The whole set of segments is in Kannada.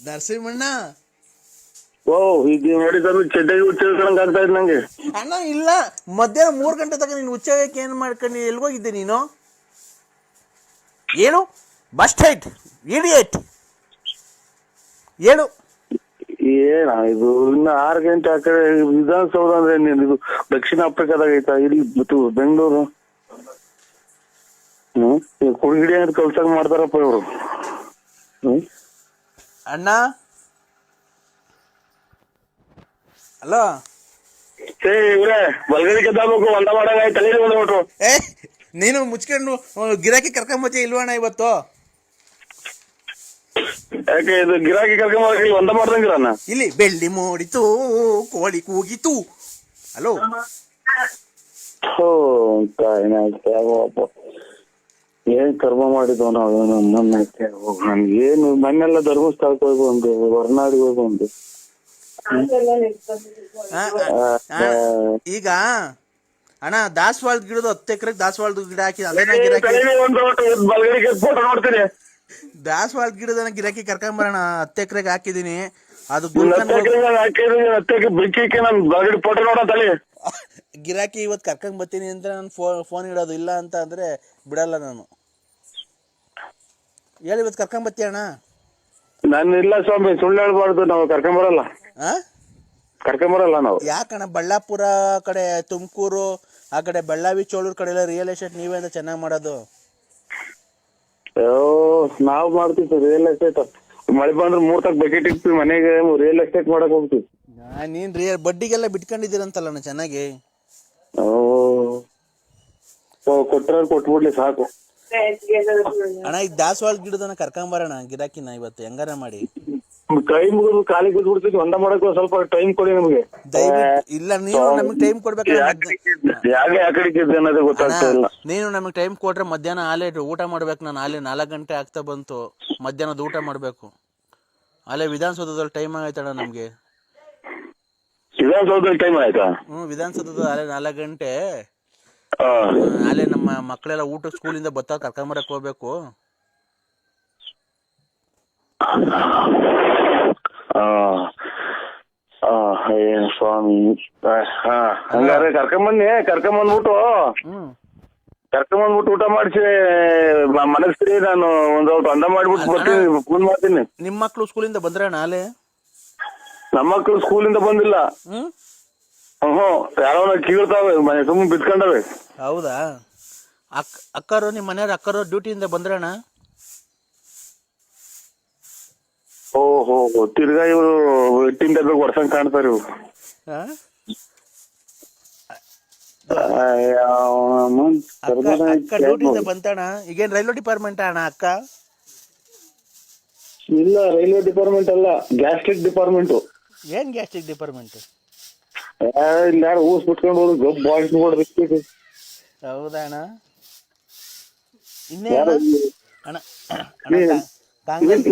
ನರಸಿಂಹಣ್ಣ? ಓ ಈಗ ನೋಡಿ ಸ್ವಾಮಿ ಚಡ್ಡಾಗಿ ಹುಚ್ಚಿಡ್ಕೊಂಡಂಗ್ ಆಗ್ತಾ ಇದ್ ನಂಗೆ. ಅಣ್ಣ ಇಲ್ಲ. ಮಧ್ಯಾಹ್ನ ಮೂರು ಗಂಟೆ ತನಕ ನೀನು ಹುಚ್ಚಾಗಕ್ಕೆ ಏನು ಮಾಡ್ಕೊಂಡು? ಎಲ್ಗೋಗಿದ್ದೆ ನೀನು? ಏನು? ಬಸ್ ಸ್ಟೈಟ್ ಇಡಿಯೇಟ್ ಹೇಳು ಏನ ಇದು? ಇನ್ನ ಆರು ಗಂಟೆ ಆ ಕಡೆ ವಿಧಾನಸೌಧ ಅಂದ್ರೆ ಏನ್ ಇದು? ದಕ್ಷಿಣ ಆಫ್ರಿಕಾದಾಗ ಐತಾ? ಇಲ್ಲಿ ಮತ್ತು ಬೆಂಗಳೂರು. ಹ್ಮ್? ಕುಡಿಗಿಡಿ ಅಂತ ಕಲ್ಸಂಗ್ ಮಾಡ್ತಾರಪ್ಪ ಇವರು. ಹ್ಮ್? ಅಣ್ಣ? ಹಲೋ? ಏ ನೀನು ಮುಚ್ಕೊಂಡು ಗಿರಾಕಿ ಕರ್ಕೊಂಬಚ್ಚ ಇಲ್ವಣ್ಣ ಇವತ್ತು? ಗಿರಾಕಿ ಕರ್ಕೊಂಬ ಇಲ್ಲಿ ಬೆಳ್ಳಿ ಮೋಡಿತು ಕೋಳಿ ಕೂಗಿತು. ಹಲೋ? ಓ ಕಾಯ್ನ ಏನ್ ಕರ್ಮ ಮಾಡಿದವನ ನಾವು? ನಮ್ಮಕ್ಕೆ ನನ್ಗೇನು ಮನೆಲ್ಲ ಧರ್ಮಸ್ಥಳಕ್ಕೆ ಹೋಗಿ ಹೊರನಾಡಿಗೆ ಈಗ ಅಣ್ಣ ದಾಸವಾಳದ ಗಿಡದ ಹತ್ತು ಎಕರೆ ದಾಸವಾಳದ ಗಿಡ ಹಾಕಿ ಗಿರಾಕಿ ದಾಸವಾಳದ ಗಿಡದ ಗಿರಾಕಿ ಕರ್ಕೊಂಬರೋಣ ಹತ್ತು ಎಕರೆಗೆ ಹಾಕಿದೀನಿ ಅದು ಗಿರಾಕಿ ಇವತ್ತು ಕರ್ಕೊಂಡ್ ಬರ್ತೀನಿ ಅಂತ ನಾನು ಫೋನ್ ಇಡೋದು ಇಲ್ಲ ಅಂತ ಅಂದ್ರೆ ಬಿಡಲ್ಲ ನಾನು. ಹೇಳಿ ಇವತ್ತು ಕರ್ಕೊಂಡ್ ಬತ್ತಿ ಅಣ್ಣ? ನಾನು ಇಲ್ಲ ಸ್ವಾಮಿ ಸುಳ್ಳು ಹೇಳ್ಬಾರ್ದು ನಾವು ಕರ್ಕೊಂಬರಲ್ಲ ಆ? ಕರ್ಕೊಂಬರಲ್ಲ ನಾವು. ಯಾಕಣ್ಣ ಬಳ್ಳಾಪುರ ಕಡೆ ತುಮಕೂರು ಆ ಕಡೆ ಬಳ್ಳಾವಿ ಚೋಳೂರು ಕಡೆ ಎಲ್ಲ ರಿಯಲ್ ಎಸ್ಟೇಟ್ ನೀವೇ ಅಂತ ಚೆನ್ನಾಗಿ ಮಾಡೋದು? ಅಯ್ಯೋ ನಾವು ಮಾಡ್ತೀವಿ ರಿಯಲ್ ಎಸ್ಟೇಟ್ ಮಳೆ ಬಂದ್ರೆ ಮೂರ್ ತಕ್ ಬಕೆಟ್ ಇಟ್ಟು ಮನೆಗೆ ರಿಯಲ್ ಎಸ್ಟೇಟ್ ಮಾಡಕ್ ಹೋಗ್ತೀವಿ. ಆ, ನೀನ್ ರಿಯಲ್ ಬಡ್ಡಿಗೆಲ್ಲ ಬಿಟ್ಕೊಂಡಿದ್ದೀರಂತಲ್ಲಣ್ಣ ಚೆನ್ನಾಗಿ. ಓ ಓ ಕೊಟ್ರ ಕೊಟ್ಬಿಡ್ಲಿ ಸಾಕು. ಅಣ್ಣ ಈಗ ದಾಸವಾಳ ಗಿಡದನ್ನ ಕರ್ಕೊಂಬರೋಣ ಗಿರಾಕಿನ ಇವತ್ತು ಹೆಂಗಾರ ಮಾಡಿ? ಕೈ ಮುಗಿದು ಕಾಲಿಗೆ ಬಿದ್ಬಿಡ್ತೀವಿ ಒಂದ ಮಾಡಕ್ ಒಂದ್ ಸ್ವಲ್ಪ ಟೈಮ್ ಕೊಡಿ ನಮ್ಗೆ. ದಯವಿಟ್ಟು ಇಲ್ಲ ನೀನು ನಮಗೆ ಟೈಮ್ ಕೊಡ್ಬೇಕು ಯಾಕೆ ಯಾಕಡೆ ಇದ್ದೆ ಅನ್ನೋದೇ ಗೊತ್ತಾಗ್ತಾ ಇಲ್ಲ. ನೀನು ನಮಗೆ ಟೈಮ್ ಕೊಟ್ರೆ ಮಧ್ಯಾಹ್ನ ಆಲೆ ಊಟ ಮಾಡ್ಬೇಕು ನಾನು ಆಲೆ ನಾಲ್ಕು ಗಂಟೆ ಆಗ್ತಾ ಬಂತು ಮಧ್ಯಾಹ್ನದ ಊಟ ಮಾಡಬೇಕು. ಅಲ್ಲೇ ವಿಧಾನಸೌಧದಲ್ಲಿ ಟೈಮ್ ಆಗೈತಣ್ಣ ನಮಗೆ. ವಿಧಾನಸೌಧದಲ್ಲಿ ಟೈಮ್ ಆಯ್ತಾ? ಹ್ಞೂ ವಿಧಾನಸೌಧದ ಅಲ್ಲೇ ನಾಲ್ಕು ಗಂಟೆ. ಆಲೆ ನಮ್ಮ ಮಕ್ಕಳೆಲ್ಲ ಊಟ ಸ್ಕೂಲಿಂದ ಬತ್ತಾ ಕರ್ಕೊಂಬರಕ್ ಹೋಗ್ಬೇಕು. ಸ್ವಾಮಿ ಹಂಗಾರೆ ಕರ್ಕೊಂಬನ್ನಿ ಕರ್ಕೊಂಬಂದ್ಬಿಟ್ಟು ಕರ್ಕೊಂಬಂದ್ಬಿಟ್ಟು ಊಟ ಮಾಡಿಸಿ ಮನಸ್ರಿ ನಾನು ಒಂದ್ ಸ್ವಲ್ಪ ಅಂದ ಮಾಡ್ಬಿಟ್ಟು ಬರ್ತೀನಿ ಫೋನ್ ಮಾಡ್ತೀನಿ. ನಿಮ್ಮ ಮಕ್ಕಳು ಸ್ಕೂಲಿಂದ ಬಂದ್ರ ನಾಳೆ ನಮ್ಮ ಮಕ್ಳು ಸ್ಕೂಲಿಂದ ಬಂದಿಲ್ಲ. ಹ್ಞೂ ಯಾರೋ ಕೀಳ್ತಾವೆ ಮನೆ ಸುಮ್ಮನೆ ಬಿದ್ಕೊಂಡವೆ ಹೌದಾ? ಅಕ್ಕ ಅಕ್ಕರು ನಿಮ್ಮ ಮನೆಯವ್ರ ಅಕ್ಕರು ಡ್ಯೂಟಿಯಿಂದ ಬಂದ್ರಣ ಓಹೋ ತಿರ್ಗಾ ಇವರು ಇಟ್ಟಿಂದ ಡಬ್ಬೆ ಹೊಡ್ಸಂಗ್ ಕಾಣ್ತಾರೆ ಅಕ್ಕ ಅಕ್ಕ ಡ್ಯೂಟಿಯಿಂದ ಬಂತಣ ಈಗೇನು ರೈಲ್ವೆ ಡಿಪಾರ್ಟ್ಮೆಂಟ್ ಅಣ್ಣ ಅಕ್ಕ? ಇಲ್ಲ ರೈಲ್ವೆ ಡಿಪಾರ್ಟ್ಮೆಂಟ್ ಅಲ್ಲ ಗ್ಯಾಸ್ಟ್ರಿಕ್ ಡಿಪಾರ್ಟ್ಮೆಂಟ್. ಏನ್ ಗ್ಯಾಸ್ಟ್ರಿಕ್ ಡಿಪಾರ್ಟ್ಮೆಂಟ್? ಇಲ್ಲಿ ಯಾರು ಊಸ್ ಬಿಟ್ಕೊಂಡು ಹೋದ್ರು? ಗಬ್ ಬಾಯ್ಸ್ ನೋಡ್ಬೇಕು ಹೌದಾ ಅಣ್ಣ ಇನ್ನೇ ಯಾರು? ಅಣ್ಣ ಅಣ್ಣ ಕಾಂಗ್ರೆಸ್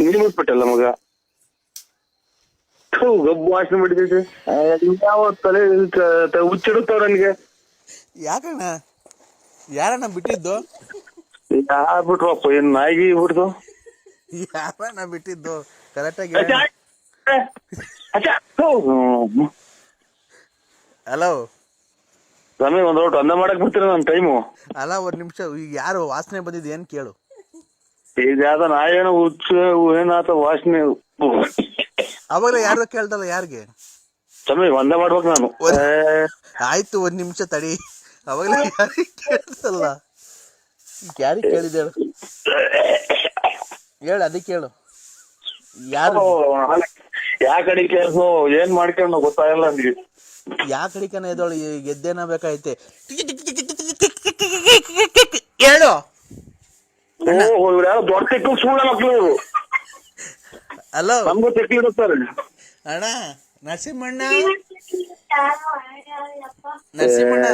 ನೀನು ಮುಟ್ಬಿಟ್ಟಲ್ಲ ಮಗ? ಥು, ಗಬ್ ವಾಸನೆ ಬಿಟ್ಟಿದೆ ಯಾವ ತಲೆ ಹುಚ್ಚಿಡುತ್ತಾವ ನನಗೆ? ಯಾಕಣ್ಣ? ಯಾರಣ್ಣ ಬಿಟ್ಟಿದ್ದು? ಯಾರ್ಬಿಟ್ರಪ್ಪ ಏನ್ ನಾಯಿಗೆ ಬಿಡ್ದು ಯಾರಣ್ಣ ಬಿಟ್ಟಿದ್ದು? ಕರೆಕ್ಟಾಗಿ ಹಲೋ ಸ್ವಾಮಿ ಒಂದ್ ಒಟ್ಟು ಅಂದ ಮಾಡಕ್ ಬಿಡ್ತೀರ ನನ್ ಟೈಮು ಅಲ್ಲ ಒಂದ್ ನಿಮಿಷ ಈಗ ಯಾರು ವಾಸನೆ ಬಂದಿದ್ ಏನ್ ಕೇಳು. ಈಗ ಯಾವ್ದ ನಾಯೇನೋ ಹುಚ್ಚು ಏನಾತ ವಾಸನೆ. ಅವಾಗಲೇ ಯಾರು ಕೇಳ್ದಲ್ಲ ಯಾರಿಗೆ? ಸ್ವಾಮಿ ಒಂದ ಮಾಡ್ಬೇಕು ನಾನು. ಒಂದ್- ಏ, ಆಯ್ತು ಒಂದ್ ನಿಮಿಷ ತಡಿ. ಅವಾಗಲೇ ಯಾರಿಗೆ ಕೇಳ್ದಲ್ಲ? ಯಾರಿಗೆ ಕೇಳಿದೆ ಹೇಳು ಹೇಳು ಅದಕ್ಕೆ ಹೇಳು ಯಾರು ಯಾ ಕಡೆ ಕೆಲಸ ಏನ್ ಮಾಡ್ಕೊಂಡು ಗೊತ್ತಾಗಲ್ಲ ನನಗೆ ಯಾ ಕಡಿಕನ ಎದೋಳು ಗೆದ್ದೇನ ಬೇಕಾಯ್ತೆ ಹೇಳು ದೊಡ್ಡ ಸುಳ್ಳ ಇವ್ರು ಹಲೋ ನಮ್ಗೂ ತೆಕ್ಲು ಇಡುತ್ತಾರೆ ಅಣ್ಣ ನರಸಿಂಹಣ್ಣ ನರಸಿಂಹಣ್ಣ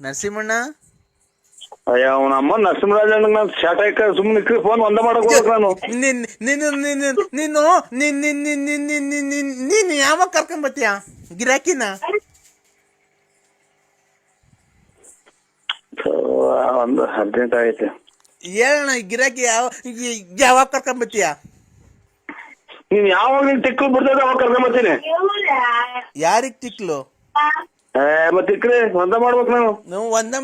ನರಸಿಂಹಣ್ಣ ಅಯ್ಯ ಅಮ್ಮ ಫೋನ್ ಒಂದ ನಿನ್ನ ನಿನ್ನ ನೀನ್ ಯಾವಾಗ ಕರ್ಕೊಂಡ್ ಬರ್ತೀಯ ಗಿರಾಕಿನ ಒಂದು ಹದಿನೆಂಟು ಆಗೈತೆ ಹೇಳಣ್ಣ ಗಿರಾಕಿ ಯಾವಾಗ ಕರ್ಕೊಂಡ್ ಬರ್ತೀಯ ನೀನ್ ಯಾವಾಗ ನೀನ್ ತಿಕ್ಕಲು ಬಿಡ್ತದ ಅವಾಗ ಕರ್ಕೊಂಡ್ ಬರ್ತೀನಿ ಯಾರಿಗ್ ತಿಕ್ಲು ಏ ಮತ್ತೆ ಒಂದ ಮಾಡ್ಬೇಕು ನಾನು ಒಂದ